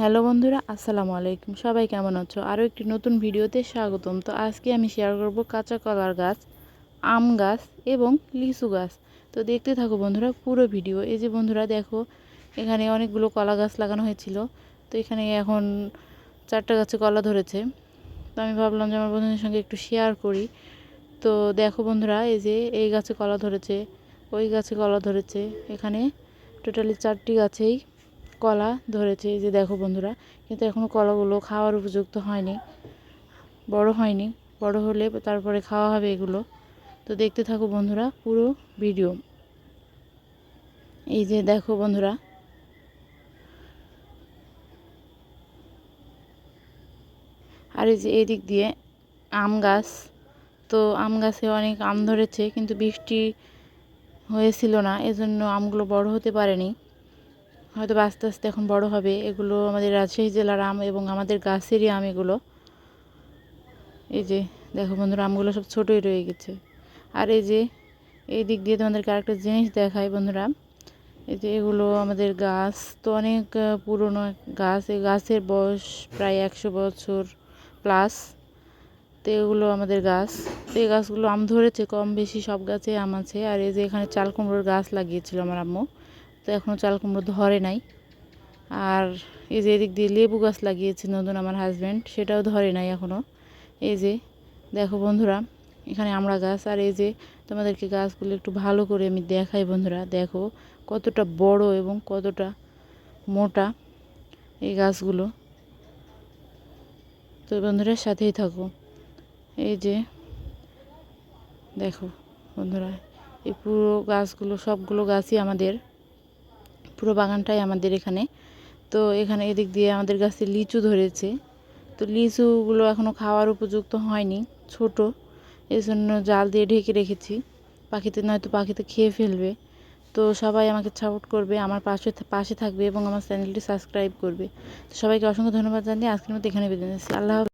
Hello বন্ধুরা, আসসালামু আলাইকুম। সবাই কেমন আছো? আরও একটি নতুন ভিডিওতে স্বাগতম। তো আজকে আমি শেয়ার করব কাঁচা কলার গাছ, আম গাছ এবং লিচু গাছ। তো দেখতে থাকো বন্ধুরা পুরো ভিডিও। এই যে বন্ধুরা দেখো, এখানে অনেকগুলো কলা গাছ লাগানো হয়েছিল। তো এখানে এখন চারটা গাছে কলা ধরেছে। তো আমি ভাবলাম যে আমার বন্ধুদের সঙ্গে একটু শেয়ার করি। তো দেখো বন্ধুরা, এই যে এই গাছে কলা ধরেছে, ওই গাছে কলা ধরেছে। এখানে টোটালি চারটি গাছেই কলা ধরেছে, এই যে দেখো বন্ধুরা, কিন্তু এখনও কলাগুলো খাওয়ার উপযুক্ত হয়নি, বড় হয়নি, বড় হলে তারপরে খাওয়া হবে এগুলো। তো দেখতে থাকো বন্ধুরা পুরো ভিডিও। এই যে দেখো বন্ধুরা। আর এই যে এদিক দিয়ে আম গাছ, তো আম গাছে অনেক আম ধরেছে, কিন্তু বৃষ্টি হয়েছিল না, এজন্য আমগুলো বড় হতে পারেনি। হয়তো আস্তে আস্তে এখন বড় হবে। এগুলো আমাদের রাজশাহী জেলার আম এবং আমাদের গাছেরই আম এগুলো। এই যে, দেখো বন্ধুরা, আমগুলো সব ছোটোই রয়ে গেছে। আর এই যে, এই দিক দিয়ে তোমাদেরকে আরেকটা জিনিস দেখাই বন্ধুরা। এই যে, এগুলো আমাদের গাছ, তো অনেক পুরনো গাছ। এই গাছের বয়স প্রায় একশো বছর প্লাস তো এগুলো আমাদের গাছ। তো এই গাছগুলো আম ধরেছে, কম বেশি সব গাছে আম আছে। আর এই যে, এখানে চাল কুমড়োর গাছ লাগিয়েছিল আমার আম্মু। তো এখনও চাল কুমড়ো ধরে নাই। আর এই যে এদিক দিয়ে লেবু গাছ লাগিয়েছে নতুন আমার হাজব্যান্ড সেটাও ধরে নাই এখনও এই যে, দেখো বন্ধুরা, এখানে আমরা গাছ, আর এই যে তোমাদেরকে গাছগুলো একটু ভালো করে আমি দেখাই বন্ধুরা, দেখো কতটা বড় এবং কতটা মোটা এই গাছগুলো। তো বন্ধুরা, সাথেই থাকো। এই যে, দেখো বন্ধুরা, এই পুরো গাছগুলো, সবগুলো গাছই আমাদের পুরো বাগানটাই আমাদের এখানে। তো এখানে এদিক দিয়ে আমাদের গাছে লিচু ধরেছে। তো লিচুগুলো এখনও খাওয়ার উপযুক্ত হয়নি, ছোট। এই জন্য জাল দিয়ে ঢেকে রেখেছি। পাখিতে নয়তো পাখিতে খেয়ে ফেলবে। তো সবাই আমাকে সাপোর্ট করবে, আমার পাশে পাশে থাকবে এবং আমার চ্যানেলটি সাবস্ক্রাইব করবে। তো সবাইকে অসংখ্য ধন্যবাদ জানিয়ে আজকের মতো এখানে বেঁধে নিচ্ছি। আল্লাহ